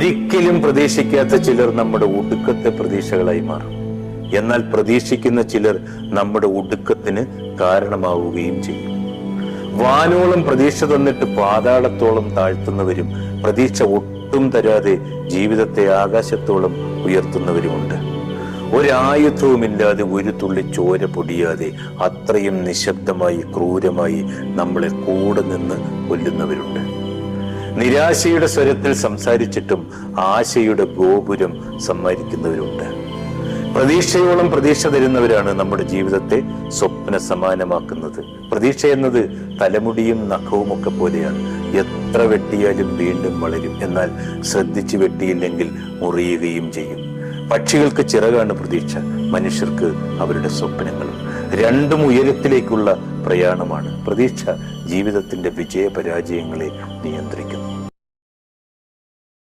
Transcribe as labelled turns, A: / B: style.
A: ഒരിക്കലും പ്രതീക്ഷിക്കാത്ത ചിലർ നമ്മുടെ ഒടുക്കത്തെ പ്രതീക്ഷകളായി മാറും. എന്നാൽ പ്രതീക്ഷിക്കുന്ന ചിലർ നമ്മുടെ ഒടുക്കത്തിന് കാരണമാവുകയും ചെയ്യും. വാനോളം പ്രതീക്ഷ തന്നിട്ട് പാതാളത്തോളം താഴ്ത്തുന്നവരും പ്രതീക്ഷ ഒട്ടും തരാതെ ജീവിതത്തെ ആകാശത്തോളം ഉയർത്തുന്നവരുമുണ്ട്. ഒരായുധവുമില്ലാതെ ഒരു തുള്ളി ചോര പൊടിയാതെ അത്രയും നിശബ്ദമായി ക്രൂരമായി നമ്മളെ കൂടെ നിന്ന് കൊല്ലുന്നവരുണ്ട്. നിരാശയുടെ സ്വരത്തിൽ സംസാരിച്ചിട്ടും ആശയുടെ ഗോപുരം സമ്മാനിക്കുന്നവരുണ്ട് പ്രതീക്ഷയോളം പ്രതീക്ഷ തരുന്നവരാണ് നമ്മുടെ ജീവിതത്തെ സ്വപ്ന സമാനമാക്കുന്നത് പ്രതീക്ഷ എന്നത് തലമുടിയും നഖവും ഒക്കെ പോലെയാണ്. എത്ര വെട്ടിയാലും വീണ്ടും വളരും. എന്നാൽ ശ്രദ്ധിച്ചു വെട്ടിയില്ലെങ്കിൽ മുറിയുകയും ചെയ്യും. പക്ഷികൾക്ക് ചിറകാണ് പ്രതീക്ഷ. മനുഷ്യർക്ക് അവരുടെ സ്വപ്നങ്ങൾ. രണ്ടും ഉയരത്തിലേക്കുള്ള പ്രയാണമാണ്. പ്രതീക്ഷ ജീവിതത്തിന്റെ വിജയപരാജയങ്ങളെ നിയന്ത്രിക്കുന്നു.